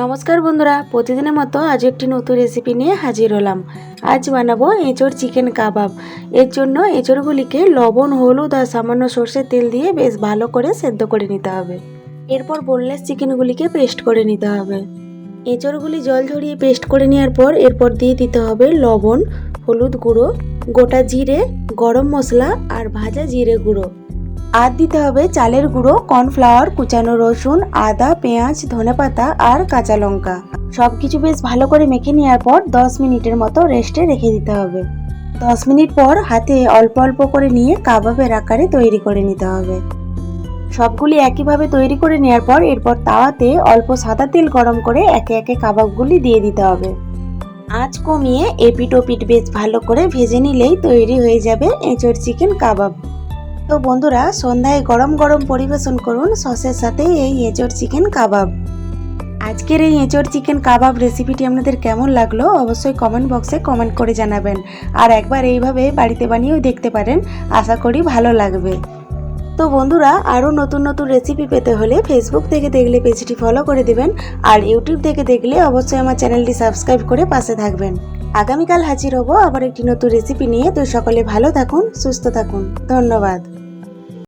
নমস্কার বন্ধুরা, প্রতিদিনের মতো আজ একটি নতুন রেসিপি নিয়ে হাজির হলাম। আজ বানাবো এঁচড় চিকেন কাবাব এর জন্য এঁচড়গুলিকে লবণ, হলুদ আর সামান্য সর্ষের তেল দিয়ে বেশ ভালো করে সেদ্ধ করে নিতে হবে। এরপর বোনলেস চিকেনগুলিকে পেস্ট করে নিতে হবে। এঁচড়গুলি জল ঝরিয়ে পেস্ট করে নেওয়ার পর এরপর দিয়ে দিতে হবে লবণ, হলুদ গুঁড়ো, গোটা জিরে, গরম মশলা আর ভাজা জিরে গুঁড়ো। আর দিতে হবে চালের গুঁড়ো, কর্নফ্লাওয়ার, কুচানো রসুন, আদা, পেঁয়াজ, ধনেপাতা আর কাঁচা লঙ্কা। সব কিছু বেশ ভালো করে মেখে নেওয়ার পর দশ মিনিটের মতো রেস্টে রেখে দিতে হবে। দশ মিনিট পর হাতে অল্প অল্প করে নিয়ে কাবাবের আকারে তৈরি করে নিতে হবে। সবগুলি একইভাবে তৈরি করে নেওয়ার পর এরপর তাওয়াতে অল্প সাদা তেল গরম করে একে একে কাবাবগুলি দিয়ে দিতে হবে। আঁচ কমিয়ে এপিট ওপিট বেশ ভালো করে ভেজে নিলেই তৈরি হয়ে যাবে এঁচড় চিকেন কাবাব। তো বন্ধুরা, সন্ধ্যায় গরম গরম পরিবেশন করুন। সসের সাথে এই এঁচড় চিকেন কাবাব। আজকের এই এঁচড় চিকেন কাবাব রেসিপিটি আপনাদের কেমন লাগল অবশ্যই কমেন্ট বক্সে কমেন্ট করে জানাবেন। আর একবার এইভাবে বাড়িতে বানিয়েও দেখতে পারেন, আশা করি ভালো লাগবে। তো বন্ধুরা, আরও নতুন নতুন রেসিপি পেতে হলে ফেসবুক থেকে দেখলে পেজটি ফলো করে দেবেন, আর ইউটিউব থেকে দেখলে অবশ্যই আমার চ্যানেলটি সাবস্ক্রাইব করে পাশে থাকবেন। আগামীকাল হাজির হব আবার একটি নতুন রেসিপি নিয়ে। তো সকলে ভালো থাকুন, সুস্থ থাকুন। ধন্যবাদ।